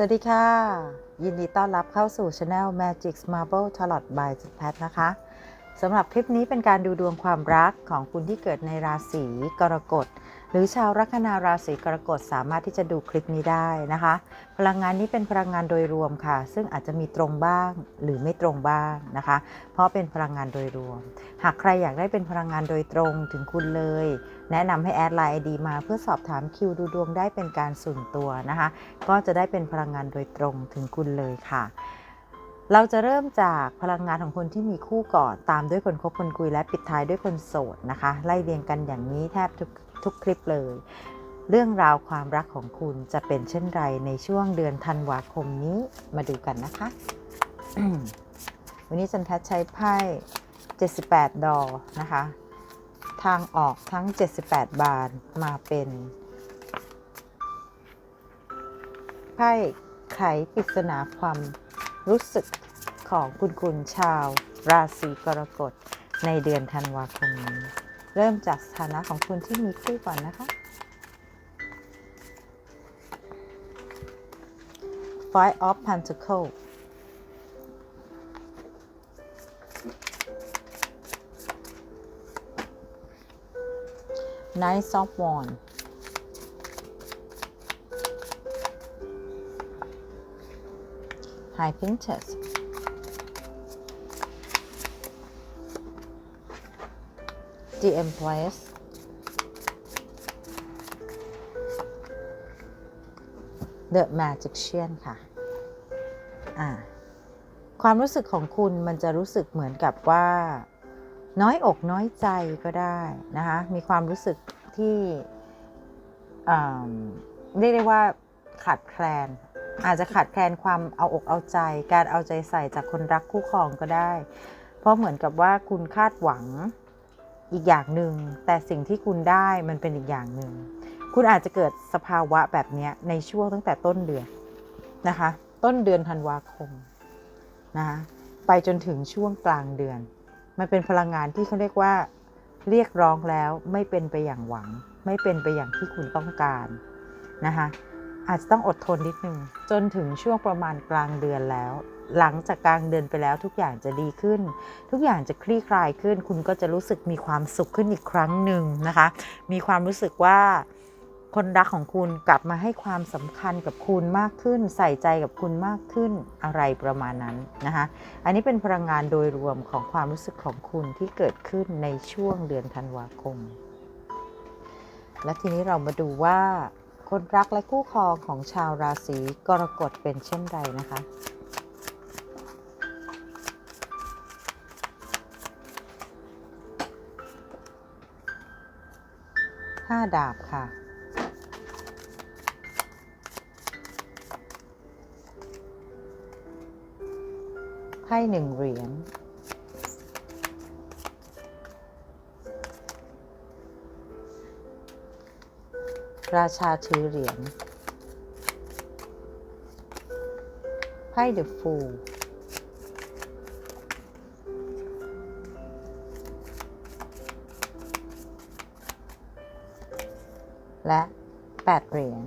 สวัสดีค่ะ ยินดีต้อนรับเข้าสู่ช anel Magic Marble Tarot by จิตแพทนะคะ สำหรับคลิปนี้เป็นการดูดวงความรักของคุณที่เกิดในราศีกรกฎ หรือชาวลัคนาราศีกรกฎสามารถที่จะดูคลิปนี้ได้นะคะ พลังงานนี้เป็นพลังงานโดยรวมค่ะ ซึ่งอาจจะมีตรงบ้างหรือไม่ตรงบ้างนะคะ เพราะเป็นพลังงานโดยรวม หากใครอยากได้เป็นพลังงานโดยตรงถึงคุณเลย แนะนำให้แอดไลน์ไอดีมาเพื่อสอบถามคิวดูดวงได้เป็นการส่วนตัวนะคะ ก็จะได้เป็นพลังงานโดยตรงถึงคุณเลยค่ะ เราจะเริ่มจากพลังงานของคนที่มีคู่ก่อนตามด้วยคนคบคนคุยและปิดท้ายด้วยคนโสดนะคะ ไล่เรียงกันอย่างนี้แทบทุกทุกคลิปเลย เรื่องราวความรักของคุณจะเป็นเช่นไรในช่วงเดือนธันวาคมนี้มาดูกันนะคะ วันนี้จันแพทย์ใช้ไพ่ 78 ดอนะคะ ทางออกทั้ง 78 บานมาเป็นไพ่ไขปริศนาความ รู้สึกของคุณคุณชาว ราศีกรกฎในเดือนธันวาคมนี้ เริ่มจากสถานะของคุณที่มีคู่ก่อนนะคะ Five of Pentacles Knight of Wands High Princess The Empress The Magician ค่ะ อ่า ความรู้สึกของคุณมันจะรู้สึกเหมือนกับว่า น้อยอกน้อยใจก็ได้นะคะ มีความรู้สึกที่อ่าเรียกได้ว่าขาดแคลน อาจจะขาดแคลนความเอาอกเอาใจ การเอาใจใส่จากคนรักคู่ครองก็ได้ เพราะเหมือนกับว่าคุณคาดหวังอีกอย่างหนึ่ง แต่สิ่งที่คุณได้มันเป็นอีกอย่างหนึ่ง คุณอาจจะเกิดสภาวะแบบนี้ในช่วงตั้งแต่ต้นเดือนนะคะ ต้นเดือนธันวาคมนะคะไปจนถึงช่วงกลางเดือน มันเป็นพลังงานที่เขาเรียกว่า เรียกร้องแล้วไม่เป็นไปอย่างหวัง ไม่เป็นไปอย่างที่คุณต้องการนะคะ อาจจะต้องอดทนนิดนึงจนถึงช่วงประมาณกลางเดือนแล้ว หลังจากกลางเดือนไปแล้วทุกอย่างจะดีขึ้น ทุกอย่างจะคลี่คลายขึ้น คุณก็จะรู้สึกมีความสุขขึ้นอีกครั้งหนึ่งนะคะ มีความรู้สึกว่าคนรักของคุณกลับมาให้ความสำคัญกับคุณมากขึ้น ใส่ใจกับคุณมากขึ้นอะไรประมาณนั้นนะคะ อันนี้เป็นพลังงานโดยรวมของความรู้สึกของคุณที่เกิดขึ้นในช่วงเดือนธันวาคม และทีนี้เรามาดูว่า คนรักและคู่ครองของชาวราศีกรกฎเป็นเช่นไรนะคะ ห้าดาบค่ะ ไพ่หนึ่งเหรียญ ราชาถือเหรียญไพ่เดอะฟูลและ 8 เหรียญ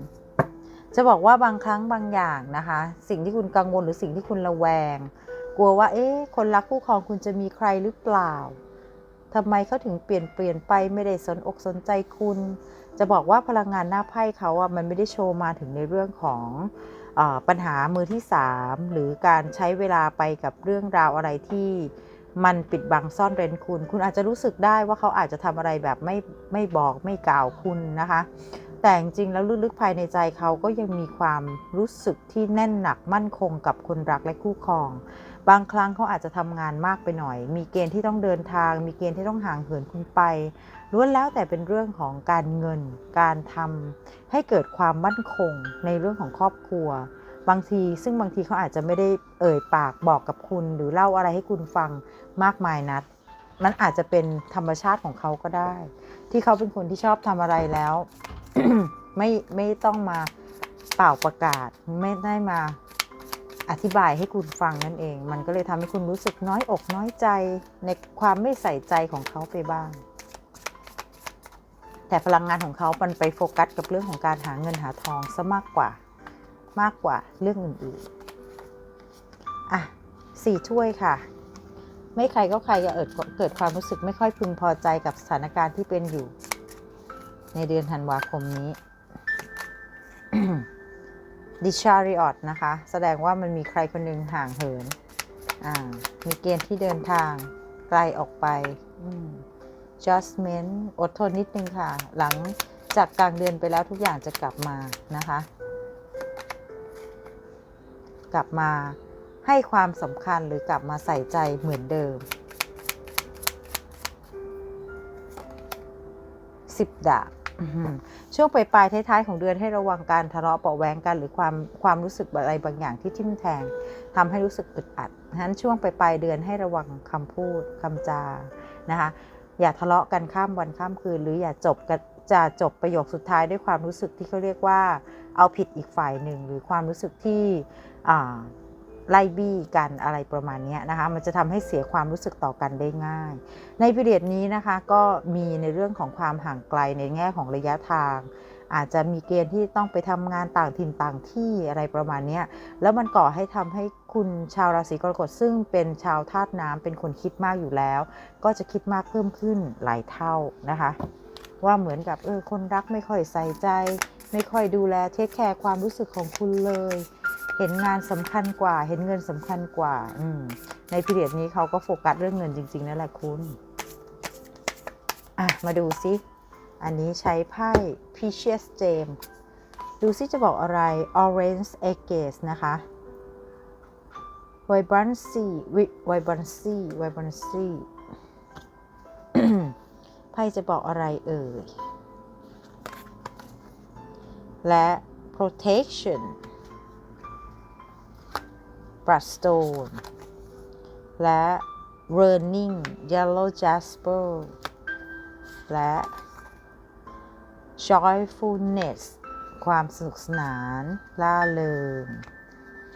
จะบอกว่าบางครั้งบางอย่างนะคะ สิ่งที่คุณกังวลหรือสิ่งที่คุณระแวง กลัวว่า เอ๊ะ คนรักคู่ครองคุณจะมีใครหรือเปล่าทำไมเขาถึงเปลี่ยนเปลี่ยนไปไม่ได้สนอกสนใจคุณ จะบอกว่าพลังงานหน้าไพ่เขาอะมันไม่ได้โชว์มาถึงในเรื่องของอปัญหามือที่ 3 หรือการใช้เวลาไปกับเรื่องราวอะไรที่มันปิดบังซ่อนเร้นคุณ คุณอาจจะรู้สึกได้ว่าเขาอาจจะทำอะไรแบบไม่ไม่บอกไม่กล่าวคุณนะคะ แต่จริงแล้วลึกๆภายในใจเขาก็ยังมีความรู้สึกที่แน่นหนักมั่นคงกับคนรักและคู่ครอง บางครั้งเขาอาจจะทำงานมากไปหน่อย มีเกณฑ์ที่ต้องเดินทาง มีเกณฑ์ที่ต้องห่างเหินคุณไป ล้วนแล้วแต่เป็นเรื่องของการเงิน การทำให้เกิดความมั่นคงในเรื่องของครอบครัว บางทีซึ่งบางทีเขาอาจจะไม่ได้เอ่ยปากบอกกับคุณ หรือเล่าอะไรให้คุณฟังมากมายนักมันอาจจะเป็นธรรมชาติของเขาก็ได้ ที่เขาเป็นคนที่ชอบทำอะไรแล้วไม่ไม่ต้องมาเป่าประกาศไม่ได้มาอธิบายให้คุณฟังนั่นเอง มันก็เลยทำให้คุณรู้สึกน้อยอกน้อยใจในความไม่ใส่ใจของเขาไปบ้าง แต่พลังงานของเขามันไปโฟกัสกับเรื่องของการหาเงินหาทองซะมากกว่ามากกว่าเรื่องอื่นๆ อะสี่ถ้วยค่ะ ไม่ใครก็ใครจะเกิดเกิดความรู้สึกไม่ค่อยพึงพอใจกับสถานการณ์ที่เป็นอยู่ ในเดือนธันวาคมนี้ดิชาริออตนะคะ แสดงว่ามันมีใครคนหนึ่งห่างเหิน อ่า มีเกณฑ์ที่เดินทางไกลออกไป อืม adjustment อดทนนิดนึงค่ะ หลังจากกลางเดือนไปแล้วทุกอย่างจะกลับมานะคะ กลับมาให้ความสำคัญหรือกลับมาใส่ใจเหมือนเดิมสิบดาบช่วงปลายปลายๆท้ายๆของเดือนให้ระวังการทะเลาะเบาะแวงกัน หรือความความรู้สึกอะไรบางอย่างที่ทิ่มแทงทำให้รู้สึกอึดอัดฉะนั้นช่วงปลายปลายเดือนให้ระวังคำพูดคำจานะคะ อย่าทะเลาะกันข้ามวันข้ามคืน หรืออย่าจบกันจะจบประโยคสุดท้ายด้วยความรู้สึกที่เขาเรียกว่า เอาผิดอีกฝ่ายหนึ่ง หรือความรู้สึกที่ไล่บี้กันอะไรประมาณนี้นะคะ มันจะทำให้เสียความรู้สึกต่อกันได้ง่าย ในพิเรียดนี้นะคะก็มีในเรื่องของความห่างไกลในแง่ของระยะทาง อาจจะมีเกณฑ์ที่ต้องไปทำงานต่างถิ่นต่างที่อะไรประมาณนี้แล้วมันก่อให้ทำให้คุณชาวราศีกรกฎซึ่งเป็นชาวธาตุน้ำเป็นคนคิดมากอยู่แล้ว ก็จะคิดมากเพิ่มขึ้นหลายเท่านะคะ ว่าเหมือนกับเออคนรักไม่ค่อยใส่ใจ ไม่ค่อยดูแลเทคแคร์ความรู้สึกของคุณเลย เห็นงานสำคัญกว่า เห็นเงินสำคัญกว่าอืมในพิเรียดนี้เขาก็โฟกัสเรื่องเงินจริง ๆนั่นแหละคุณอะมาดูซิ อันนี้ใช้ไพ่ Precious Gem ดูซิจะบอกอะไร Orange Agates นะคะ Vibrancy Vi- Vibrancy Vibrancy ไพ่จะบอกอะไรเอ่ย และ protection bloodstone และ burning yellow jasper และ joyfulness ความสนุกสนานล่าเริง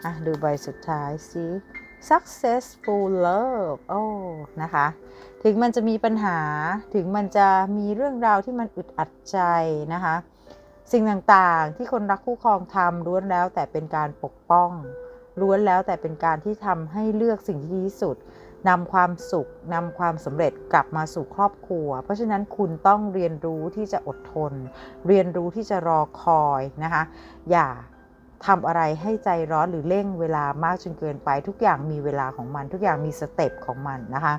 อะดูใบสุดท้ายสิ successful love โอ้ นะคะ ถึงมันจะมีปัญหา ถึงมันจะมีเรื่องราวที่มันอึดอัดใจนะคะ สิ่งต่างๆที่คนรักคู่ครองทำล้วนแล้วแต่เป็นการปกป้อง ล้วนแล้วแต่เป็นการที่ทำให้เลือกสิ่งที่ดีที่สุด นำความสุขนำความสำเร็จกลับมาสู่ครอบครัว เพราะฉะนั้นคุณต้องเรียนรู้ที่จะอดทน เรียนรู้ที่จะรอคอยนะคะ อย่าทำอะไรให้ใจร้อนหรือเร่งเวลามากจนเกินไป ทุกอย่างมีเวลาของมัน ทุกอย่างมีสเต็ปของมันนะคะ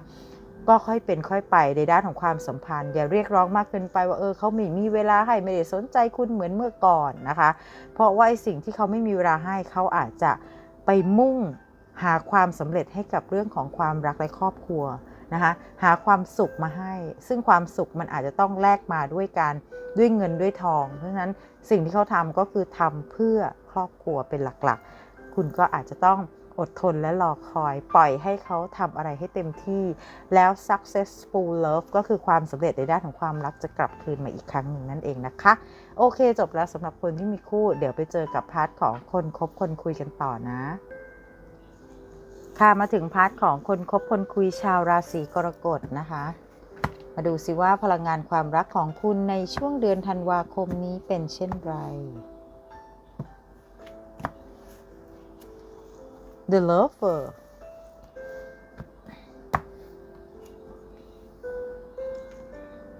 ก็ค่อยเป็นค่อยไปในด้านของความสัมพันธ์ อย่าเรียกร้องมากเกินไปว่าเออเขาไม่มีเวลาให้ไม่ได้สนใจคุณเหมือนเมื่อก่อนนะคะ เพราะว่าไอ้สิ่งที่เขาไม่มีเวลาให้เขาอาจจะไปมุ่ง หาความสำเร็จให้กับเรื่องของความรักและครอบครัวนะคะหาความสุขมาให้ ซึ่งความสุขมันอาจจะต้องแลกมาด้วยการด้วยเงินด้วยทอง เพราะฉะนั้นสิ่งที่เขาทำก็คือทำเพื่อครอบครัวเป็นหลักๆ คุณก็อาจจะต้องอดทนและรอคอยปล่อยให้เขาทำอะไรให้เต็มที่ แล้ว successful love ก็คือความสำเร็จในด้านของความรักจะกลับคืนมาอีกครั้งหนึ่งนั่นเองนะคะ โอเคจบแล้วสำหรับคนที่มีคู่ เดี๋ยวไปเจอกับพาร์ทของคนคบคนคุยกันต่อนะ ค่ะมาถึงพาร์ทของคนคบคนคุยชาวราศีกรกฎนะคะ มาดูสิว่าพลังงานความรักของคุณในช่วงเดือนธันวาคมนี้เป็นเช่นไร The Lover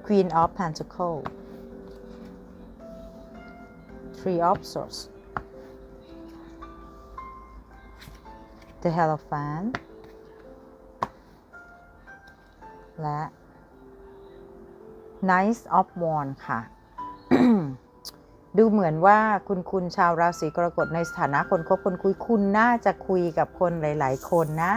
Queen of Pentacles Three of Swords The Hierophant และ Knight of Wands ค่ะ ดูเหมือนว่าคุณคุณชาวราศีกรกฎในสถานะคนคบคนคุยคุณน่าจะคุยกับคนหลาย ๆ คนนะ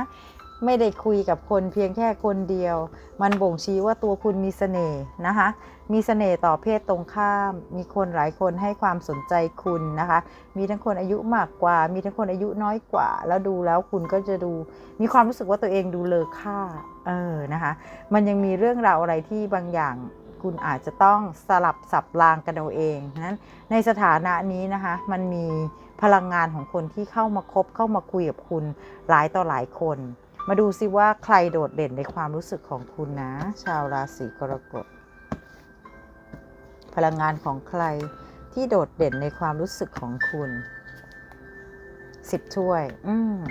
ไม่ได้คุยกับคนเพียงแค่คนเดียว มันบ่งชี้ว่าตัวคุณมีเสน่ห์นะคะ มีเสน่ห์ต่อเพศตรงข้าม มีคนหลายคนให้ความสนใจคุณนะคะ มีทั้งคนอายุมากกว่า มีทั้งคนอายุน้อยกว่า แล้วดูแล้วคุณก็จะดู มีความรู้สึกว่าตัวเองดูเลอค่า เออ นะคะ มันยังมีเรื่องราวอะไรที่บางอย่างคุณอาจจะต้องสลับสับรางกันเอาเองนั้นในสถานะนี้นะคะ มันมีพลังงานของคนที่เข้ามาคบเข้ามาคุยกับคุณหลายต่อหลายคน มาดูซิว่าใครโดดเด่นในความรู้สึกของคุณนะ ชาวราศีกรกฎ พลังงานของใครที่โดดเด่นในความรู้สึกของคุณสิบถ้วย อืม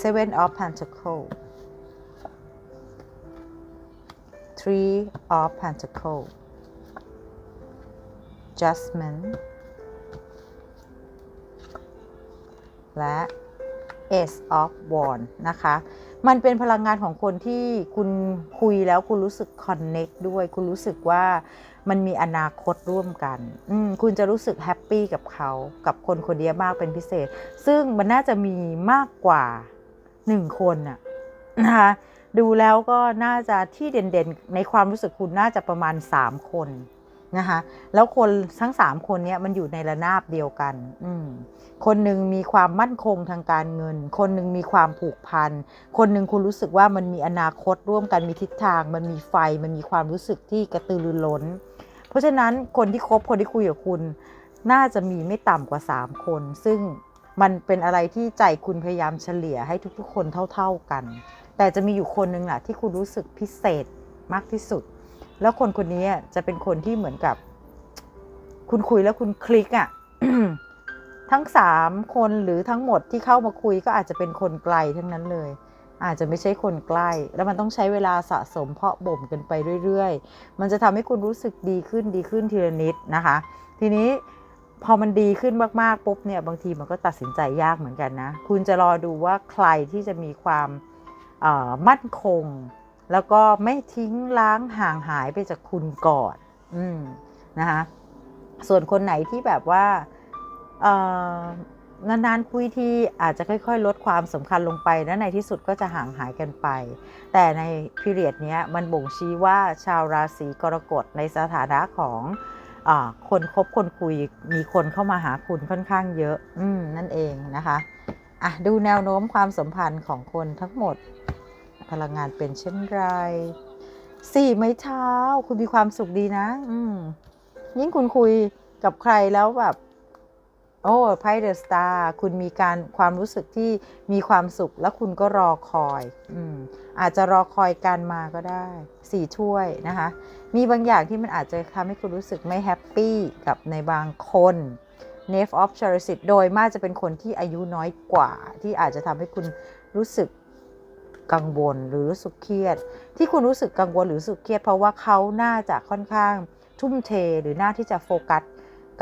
Seven of Pentacles Three of Pentacles Judgment และ Ace of w a n d นะคะ มันเป็นพลังงานของคนที่คุณคุยแล้วคุณรู้สึก connect ด้วย คุณรู้สึกว่ามันมีอนาคตร่วมกัน คุณจะรู้สึกแฮปปี้กับเขา กับคนคนนี้มากเป็นพิเศษ ซึ่งมันน่าจะมีมากกว่าหนึ่งคนน่ะนะคะดูแล้วก็น่าจะที่เด่นๆ ในความรู้สึกคุณน่าจะประมาณ 3 คน นะคะแล้วคนทั้ง 3 คนเนี้ยมันอยู่ในระนาบเดียวกันอืคนหนึ่งมีความมั่นคงทางการเงิน คนหนึ่งมีความผูกพัน คนหนึ่งคุณรู้สึกว่ามันมีอนาคตร่วมกันมีทิศทาง มันมีไฟมันมีความรู้สึกที่กระตือรือร้น เพราะฉะนั้นคนที่คบคนที่คุยกับคุณ น่าจะมีไม่ต่ำกว่า 3 คน ซึ่งมันเป็นอะไรที่ใจคุณพยายามเฉลี่ยให้ทุกๆ คนเท่า ๆกัน แต่จะมีอยู่คนหนึ่งแหละที่คุณรู้สึกพิเศษมากที่สุด แล้วคนคนนี้จะเป็นคนที่เหมือนกับ คุณคุยแล้วคุณคลิกอะ่ะทั้งสามคนหรือทั้งหมดที่เข้ามาคุยก็อาจจะเป็นคนไกลทั้งนั้นเลย อาจจะไม่ใช่คนใกล้ แล้วมันต้องใช้เวลาสะสมเพาะบ่มกันไปเรื่อยๆ มันจะทำให้คุณรู้สึกดีขึ้นดีขึ้นทีละนิดนะคะ ทีนี้พอมันดีขึ้นมากๆปุ๊บเนี่ยบางทีมันก็ตัดสินใจยากเหมือนกันนะ คุณจะรอดูว่าใครที่จะมีความมั่นคง แล้วก็ไม่ทิ้งล้างห่างหายไปจากคุณก่อนอืมนะคะส่วนคนไหนที่แบบว่าเออนานๆคุยทีอาจจะค่อยๆ ลดความสำคัญลงไปและในที่สุดก็จะห่างหายกันไป แต่ในพีเรียดนี้มันบ่งชี้ว่าชาวราศีกรกฎในสถานะของอคนคบคนคุยมีคนเข้ามาหาคุณค่อนข้างเยอะ อืมนั่นเองนะคะ อะ ดูแนวโน้มความสัมพันธ์ของคนทั้งหมด พลังงานเป็นเช่นไรสี่ไม้เท้า คุณมีความสุขดีนะ อืมยิ่งคุณคุยกับใครแล้วแบบโอ้ไพ่เดอะสตาร์คุณมีการความรู้สึกที่มีความสุข แล้วคุณก็รอคอยอืมอาจจะรอคอยการมาก็ได้สี่ถ้วยนะคะ มีบางอย่างที่มันอาจจะทำให้คุณรู้สึกไม่แฮปปี้กับในบางคน n a v e of c h a r i t โดยมากจะเป็นคนที่อายุน้อยกว่า ที่อาจจะทำให้คุณรู้สึก กังวลหรือรู้สึกเครียด ที่คุณรู้สึกกังวลหรือรู้สึกเครียด เพราะว่าเขาน่าจะค่อนข้างทุ่มเทหรือน่าที่จะโฟกัส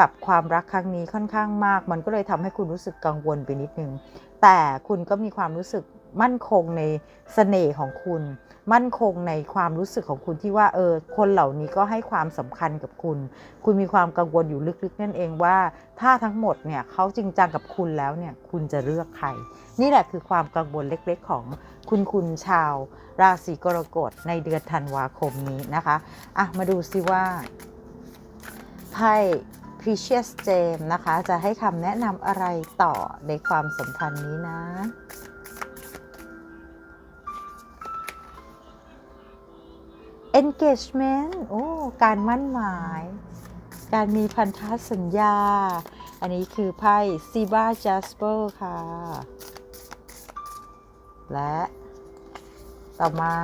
กับความรักครั้งนี้ค่อนข้างมาก มันก็เลยทำให้คุณรู้สึกกังวลไปนิดนึง แต่คุณก็มีความรู้สึก มั่นคงในเสน่ห์ของคุณ มั่นคงในความรู้สึกของคุณที่ว่าเออคนเหล่านี้ก็ให้ความสำคัญกับคุณ คุณมีความกังวลอยู่ลึกๆนั่นเองว่า ถ้าทั้งหมดเนี่ยเขาจริงจังกับคุณแล้วเนี่ยคุณจะเลือกใคร นี่แหละคือความกังวลเล็กๆของคุณคุณชาว ราศีกรกฎในเดือนธันวาคมนี้นะคะอะมาดูซิว่าไพ่ Precious Gem นะคะ จะให้คำแนะนำอะไรต่อในความสัมพันธ์นี้นะ engagement โอ้การมั่นหมาย การมีพันธสัญญา อันนี้คือไพ่ s i b a Jasper ค่ะ และต่อมา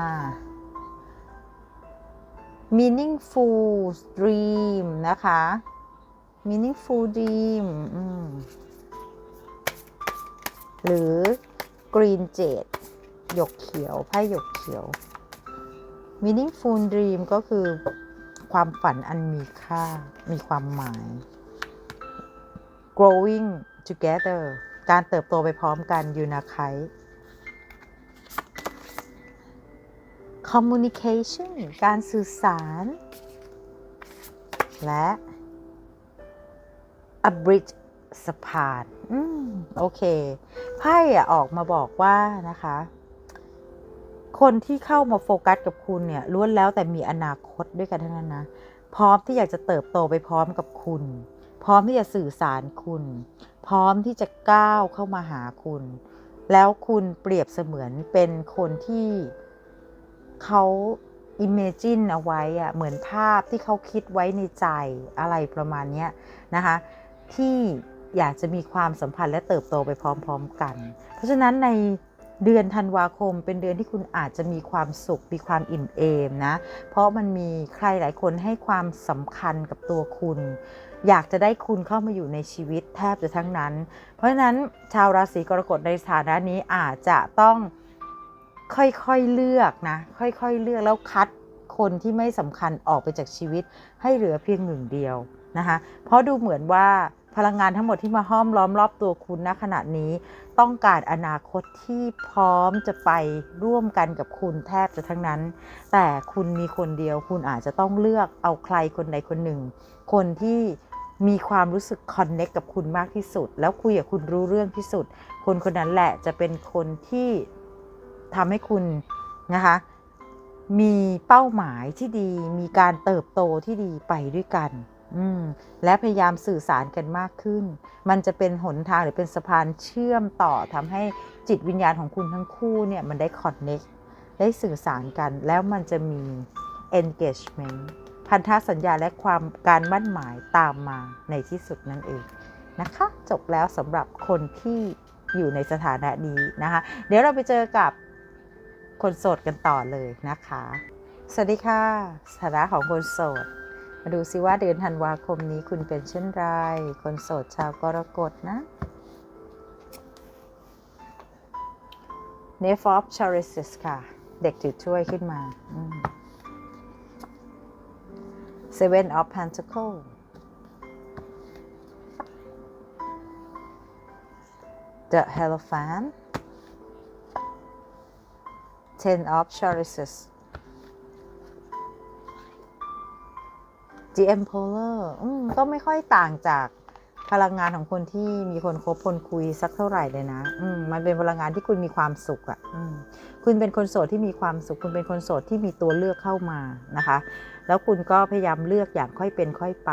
meaningful dream นะคะ meaningful dream อืมหรือ green jade หยกเขียว ไพ่หยกเขียว meaningful dream ก็คือความฝันอันมีค่า มีความหมาย growing together การเติบโตไปพร้อมกันยูนาไค communication การสื่อสาร และ a bridge สะพาน อืม โอเค ไพ่อะออกมาบอกว่านะคะ คนที่เข้ามาโฟกัสกับคุณเนี่ยล้วนแล้วแต่มีอนาคตด้วยกันทั้งนั้นนะ พร้อมที่อยากจะเติบโตไปพร้อมกับคุณ พร้อมที่จะสื่อสารคุณ พร้อมที่จะก้าวเข้ามาหาคุณ แล้วคุณเปรียบเสมือนเป็นคนที่เขา imagine เอาไว้อะเหมือนภาพที่เขาคิดไว้ในใจอะไรประมาณนี้นะคะ ที่อยากจะมีความสัมพันธ์และเติบโตไปพร้อม ๆ กัน เพราะฉะนั้นใน เดือนธันวาคมเป็นเดือนที่คุณอาจจะมีความสุข มีความอิ่มเอมนะ เพราะมันมีใครหลายคนให้ความสำคัญกับตัวคุณ อยากจะได้คุณเข้ามาอยู่ในชีวิตแทบจะทั้งนั้น เพราะฉะนั้นชาวราศีกรกฎในสถานะนี้อาจจะต้องค่อยๆเลือกนะ ค่อยๆเลือกแล้วคัดคนที่ไม่สำคัญออกไปจากชีวิตให้เหลือเพียงหนึ่งเดียวนะคะ เพราะดูเหมือนว่า พลังงานทั้งหมดที่มาห้อมล้อมรอบตัวคุณณขณะนี้ ต้องการอนาคตที่พร้อมจะไปร่วมกันกับคุณแทบจะทั้งนั้น แต่คุณมีคนเดียวคุณอาจจะต้องเลือกเอาใครคนใดคนหนึ่ง คนที่มีความรู้สึกคอนเน็กกับคุณมากที่สุด แล้วคุยกับคุณรู้เรื่องที่สุด คนคนนั้นแหละจะเป็นคนที่ทำให้คุณนะคะมีเป้าหมายที่ดี มีการเติบโตที่ดีไปด้วยกัน อืมและพยายามสื่อสารกันมากขึ้น มันจะเป็นหนทางหรือเป็นสะพานเชื่อมต่อทำให้จิตวิญญาณของคุณทั้งคู่เนี่ยมันได้คอนเน็กได้สื่อสารกัน แล้วมันจะมี engagement พันธสัญญาและความการมั่นหมายตามมาในที่สุดนั่นเองนะคะ จบแล้วสำหรับคนที่อยู่ในสถานะนี้นะคะ เดี๋ยวเราไปเจอกับคนโสดกันต่อเลยนะคะ สวัสดีค่ะ สถานะของคนโสด มาดูซิว่าเดือนธันวาคมนี้คุณเป็นเช่นไร คนโสดชาวกรกฎนะ n e f of c h a r i s ค่ะ เด็กถือถ้วยขึ้นมาอืม Seven of Pentacles The Hierophant Ten of Chalices The Emperor อื มก็ไม่ค่อยต่างจากพลังงานของคนที่มีคนคบคนคุยสักเท่าไหร่เลยนะมมันเป็นพลังงานที่คุณมีความสุขอะ่ะคุณเป็นคนโสดที่มีความสุข คุณเป็นคนโสดที่มีตัวเลือกเข้ามานะคะ แล้วคุณก็พยายามเลือกอย่างค่อยเป็นค่อยไป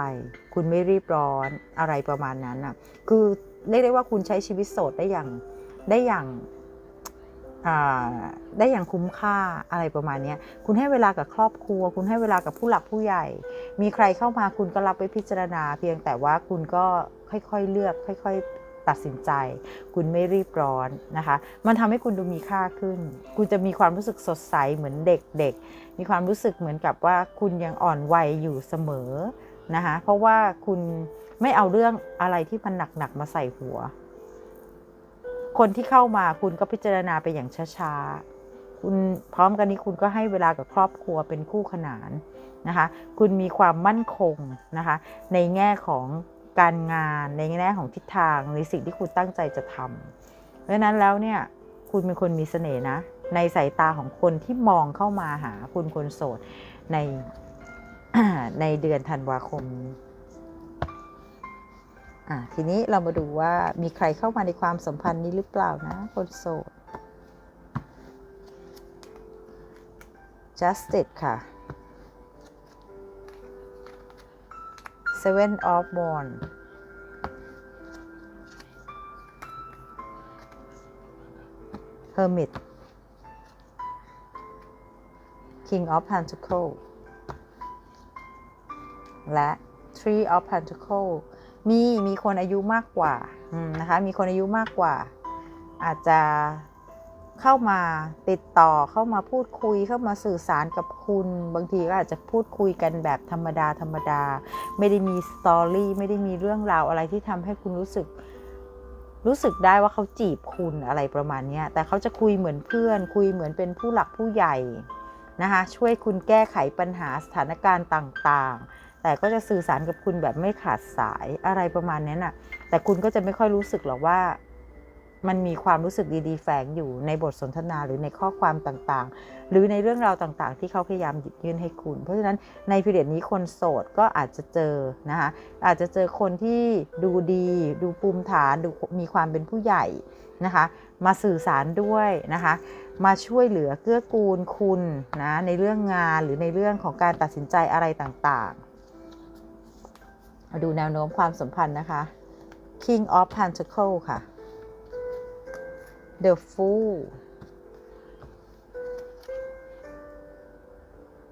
คุณไม่รีบร้อนอะไรประมาณนั้นอะ คือเรียกได้ว่าคุณใช้ชีวิตโสดได้อย่างได้อย่าง ได้อย่างคุ้มค่าอะไรประมาณนี้คุณให้เวลากับครอบครัว คุณให้เวลากับผู้หลักผู้ใหญ่ มีใครเข้ามาคุณก็รับไปพิจารณา เพียงแต่ว่าคุณก็ค่อยๆเลือก ค่อยๆตัดสินใจ คุณไม่รีบร้อนนะคะ มันทำให้คุณดูมีค่าขึ้น คุณจะมีความรู้สึกสดใสเหมือนเด็กๆ มีความรู้สึกเหมือนกับว่าคุณยังอ่อนวัยอยู่เสมอนะคะเพราะว่าคุณไม่เอาเรื่องอะไรที่มันหนักๆมาใส่หัว คนที่เข้ามาคุณก็พิจารณาไปอย่างช้าๆ คุณพร้อมกันนี้คุณก็ให้เวลากับครอบครัวเป็นคู่ขนานนะคะ คุณมีความมั่นคงนะคะ ในแง่ของการงานในแง่ของทิศทางในสิ่งที่คุณตั้งใจจะทำเพราะนั้นแล้วเนี่ยคุณเป็นคนมีเสน่ห์นะ ในสายตาของคนที่มองเข้ามาหาคุณคนโสดในในเดือนธันวาคมนี้ ทีนี้เรามาดูว่ามีใครเข้ามาในความสัมพันธ์นี้หรือเปล่านะ คนโสด justice ค่ะ seven of w a n d hermit king of pentacle และ three of pentacle มีมีคนอายุมากกว่านะคะมีคนอายุมากกว่า อาจจะเข้ามาติดต่อเข้ามาพูดคุยเข้ามาสื่อสารกับคุณ บางทีก็อาจจะพูดคุยกันแบบธรรมดาธรรมดา ไม่ได้มีสตอรี่ไม่ได้มีเรื่องราวอะไรที่ทำให้คุณรู้สึกรู้สึกได้ว่าเขาจีบคุณอะไรประมาณนี้แต่เขาจะคุยเหมือนเพื่อน คุยเหมือนเป็นผู้หลักผู้ใหญ่นะคะช่วยคุณแก้ไขปัญหาสถานการณ์ต่างๆ แต่ก็จะสื่อสารกับคุณแบบไม่ขาดสายอะไรประมาณนี้น่ะ แต่คุณก็จะไม่ค่อยรู้สึกหรอกว่า มันมีความรู้สึกดี ๆ แฝงอยู่ในบทสนทนาหรือในข้อความต่างๆ หรือในเรื่องราวต่างๆ ที่เขาพยายามหยิบยื่นให้คุณ เพราะฉะนั้นในพิเรียดนี้คนโสดก็อาจจะเจอนะคะอาจจะเจอคนที่ดูดี ดูภูมิฐานดูมีความเป็นผู้ใหญ่นะคะมาสื่อสารด้วยนะคะมาช่วยเหลือเกื้อกูลคุณนะในเรื่องงานหรือในเรื่องของการตัดสินใจอะไรต่างๆ มาดูแนวโน้มความสัมพันธ์นะคะ King of Pentacles ค่ะ The Fool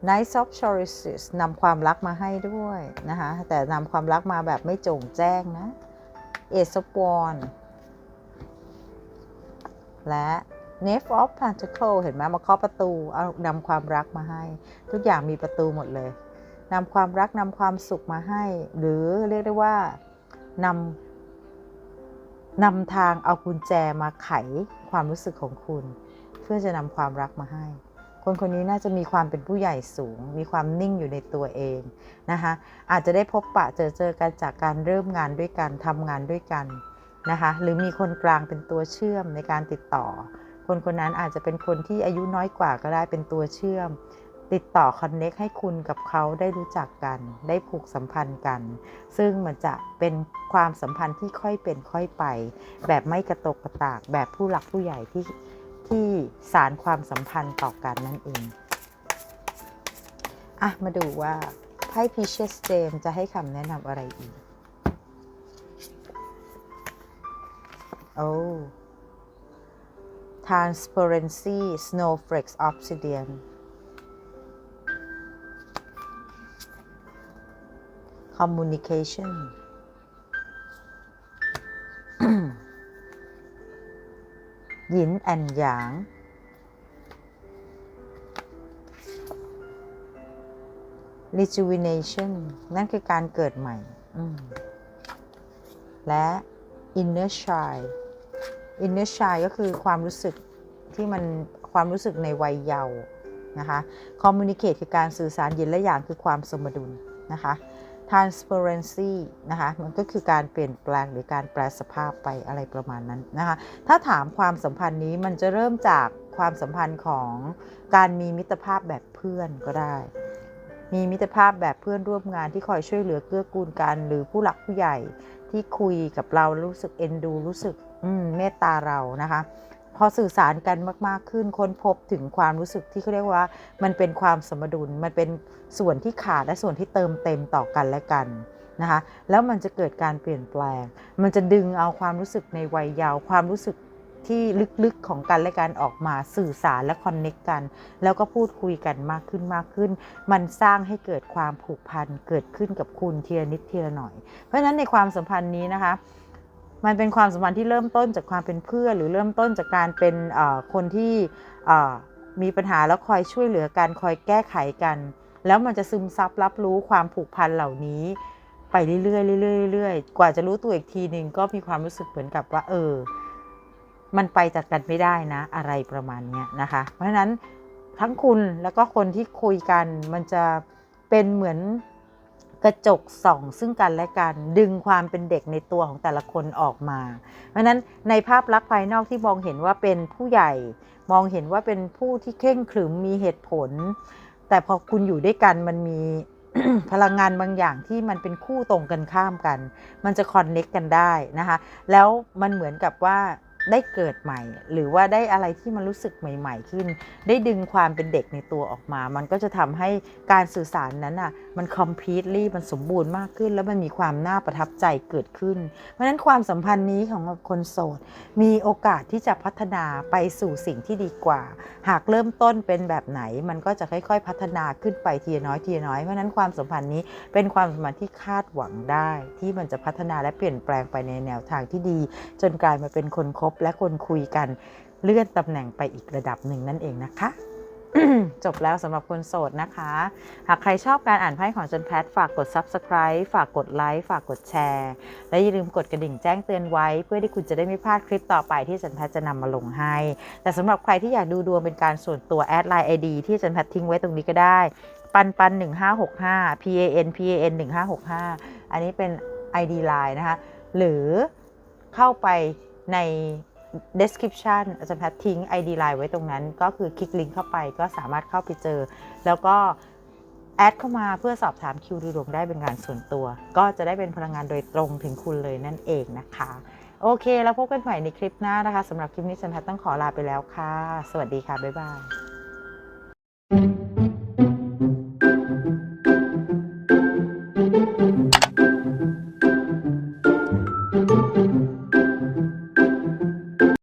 Knight of c h a r i s นำความรักมาให้ด้วยนะคะ แต่นำความรักมาแบบไม่โจ่งแจ้งนะ Ace of Wands และ Knave of Pentacle เห็นไหมมาเคาะประตู เอานำความรักมาให้ ทุกอย่างมีประตูหมดเลย นำความรักนำความสุขมาให้ หรือเรียกได้ว่านำนำทางเอากุญแจมาไขความรู้สึกของคุณ เพื่อจะนำความรักมาให้ คนคนนี้น่าจะมีความเป็นผู้ใหญ่สูง มีความนิ่งอยู่ในตัวเองนะคะอาจจะได้พบปะเจอเจอกันจากการเริ่มงานด้วยกันทำงานด้วยกันนะคะหรือมีคนกลางเป็นตัวเชื่อมในการติดต่อ คนคนนั้นอาจจะเป็นคนที่อายุน้อยกว่าก็ได้เป็นตัวเชื่อม ติดต่อคอนเน็กให้คุณกับเขาได้รู้จักกัน ได้ผูกสัมพันธ์กัน ซึ่งมันจะเป็นความสัมพันธ์ที่ค่อยเป็นค่อยไป แบบไม่กระตกกระตาก แบบผู้หลักผู้ใหญ่ที่ที่สารความสัมพันธ์ต่อกันนั่นเองอะมาดูว่าไพ่ Peaches James จะให้คำแนะนำอะไรอีก โอ้ Transparency Snowflakes Obsidian Communication หยินแอนหยาง rejuvenation นั่นคือการเกิดใหม่ และ inner child inner child ก็คือความรู้สึกที่มันความรู้สึกในวัยเยาว์นะคะ communicate คือการสื่อสารยินและอย่างคือความสมดุลนะคะ transparency นะคะมันก็คือการเปลี่ยนแปลงหรือการแปลสภาพไปอะไรประมาณนั้นนะคะถ้าถามความสัมพันธ์นี้มันจะเริ่มจากความสัมพันธ์ของการมีมิตรภาพแบบเพื่อนก็ได้ มีมิตรภาพแบบเพื่อนร่วมงานที่คอยช่วยเหลือเกื้อกูลกัน หรือผู้หลักผู้ใหญ่ที่คุยกับเรารู้สึกเอ็นดู รู้สึกเมตตาเรานะคะ อสื่อสารกันมาก ๆ ขึ้นค้นพบถึงความรู้สึกที่เขาเรียกว่า มันเป็นความสมดุล มันเป็นส่วนที่ขาดและส่วนที่เติมเต็มต่อกันและกันนะคะ แล้วมันจะเกิดการเปลี่ยนแปลง มันจะดึงเอาความรู้สึกในวัยเยาว์ความรู้สึกที่ลึกๆของกันและกันออกมาสื่อสารและคอนเน็กกัน แล้วก็พูดคุยกันมากขึ้นมากขึ้น มันสร้างให้เกิดความผูกพันเกิดขึ้นกับคุณเทีละนิดเทีละหน่อย เพราะฉะนั้นในความสัมพันธ์นี้นะคะ มันเป็นความสัมพันธ์ที่เริ่มต้นจากความเป็นเพื่อน หรือเริ่มต้นจากการเป็นคนที่มีปัญหาแล้วคอยช่วยเหลือกันคอยแก้ไขกัน แล้วมันจะซึมซับรับรู้ความผูกพันเหล่านี้ไปเรื่อยๆเรื่อยๆเรื่อยๆกว่าจะรู้ตัวอีกทีหนึ่งก็มีความรู้สึกเหมือนกับว่า เออ มันไปจากกันไม่ได้นะ อะไรประมาณนี้นะคะ เพราะฉะนั้นทั้งคุณแล้วก็คนที่คุยกันมันจะเป็นเหมือน กระจกส่องซึ่งกันและกัน ดึงความเป็นเด็กในตัวของแต่ละคนออกมา เพราะนั้นในภาพลักษณ์ภายนอกที่มองเห็นว่าเป็นผู้ใหญ่ มองเห็นว่าเป็นผู้ที่เคร่งขรึมมีเหตุผล แต่พอคุณอยู่ด้วยกันมันมีพลังงานบางอย่างที่มันเป็นคู่ตรงกันข้ามกัน มันจะคอนเน็กกันได้นะคะ แล้วมันเหมือนกับว่า ได้เกิดใหม่ หรือว่าได้อะไรที่มันรู้สึกใหม่ ๆ ขึ้น ได้ดึงความเป็นเด็กในตัวออกมา มันก็จะทำให้การสื่อสารนั้นอะมัน completely มันสมบูรณ์มากขึ้น แล้วมันมีความน่าประทับใจเกิดขึ้น เพราะฉะนั้นความสัมพันธ์นี้ของคนโสด มีโอกาสที่จะพัฒนาไปสู่สิ่งที่ดีกว่า หากเริ่มต้นเป็นแบบไหน มันก็จะค่อย ๆ พัฒนาขึ้นไปทีน้อยทีน้อยเพราะฉะนั้นความสัมพันธ์นี้เป็นความสัมพันธ์ที่คาดหวังได้ ที่มันจะพัฒนาและเปลี่ยนแปลงไปในแนวทางที่ดี จนกลายมาเป็นคนคบและคนคุยกันเลื่อนตำแหน่งไปอีกระดับหนึ่งนั่นเองนะคะ จบแล้วสำหรับคนโสดนะคะ หากใครชอบการอ่านไพ่ของจันแพทฝากกด Subscribe ฝากกดไลค์ฝากกดแชร์ และอย่าลืมกดกระดิ่งแจ้งเตือนไว้ เพื่อที่คุณจะได้ไม่พลาดคลิปต่อไปที่จันแพทจะนำมาลงให้ แต่สำหรับใครที่อยากดูดวงเป็นการส่วนตัวแอดไลน์ไอดีที่จันแพททิ้งไว้ตรงนี้ก็ได้ ปันปัน1565 pan pan 1565 อันนี้เป็น ID Line นะคะ หรือเข้าไป ใน description อาจารย์แพททิ้ง ID Line ไว้ตรงนั้น ก็คือคลิกลิงก์เข้าไปก็สามารถเข้าไปเจอ แล้วก็แอดเข้ามาเพื่อสอบถามคิวดูดวงได้เป็นงานส่วนตัว ก็จะได้เป็นพลังงานโดยตรงถึงคุณเลยนั่นเองนะคะ โอเค แล้วพบกันใหม่ในคลิปหน้านะคะสำหรับคลิปนี้อาจารย์แพทต้องขอลาไปแล้วค่ะ สวัสดีค่ะ บ๊ายบาย